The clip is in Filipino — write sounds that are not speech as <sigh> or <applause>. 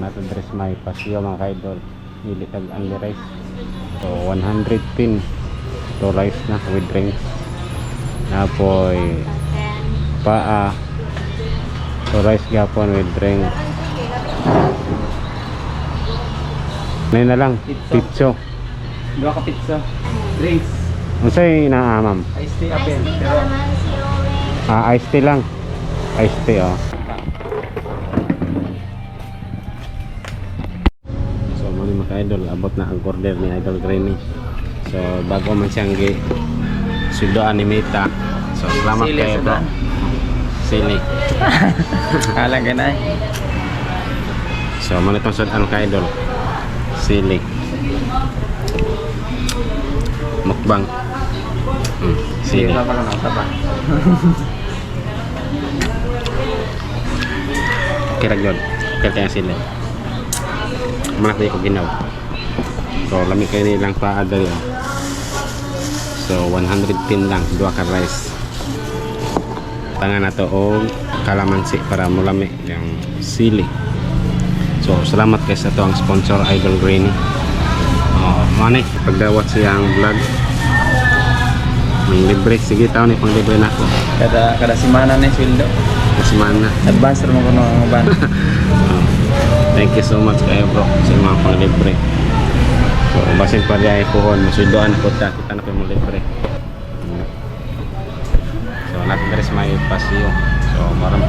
Nato dress may pasyo mga kaidol. Dili tag only rice. So 110 to rice na with drinks. Napoy paa to rice gapon with drink. May na lang Pizza. pizzo. Dua ka pizza. Drinks. Unsay naa ma'am? Ice tea Ice apple. tea orange. Ah, iced tea lang. Iced tea oh. Idol, abot na ang order ni Idol Granny. So bago man siyang gi sudoan ni Mita. So salamat Sili, kayo bro. Sili. <laughs> Alang ka na eh. So muna itong sudan ka idol. Sili. Mukbang. Hmm, sili. Kira yun. Kira tayo sili. Manak na ko ginaw. So lami kayo nilang paada yun. So 110 lang. Dua ka rice. Tangan na to o kalamansi para mulami yung sili. So salamat kay sa to ang sponsor Idol Granny. Oh, money pagdawat siyang vlog. May libre sige taon ni pang libre na ako. Kada kada semana na sweldo. Kasi man na. Advance mo ko ng <laughs> ban. Thank you so much kayo bro sa mga panglibre. So, basin pa rin pohon, masudoan ko ta, kita na kayo libre. So, natin rin may pasyo. So, maram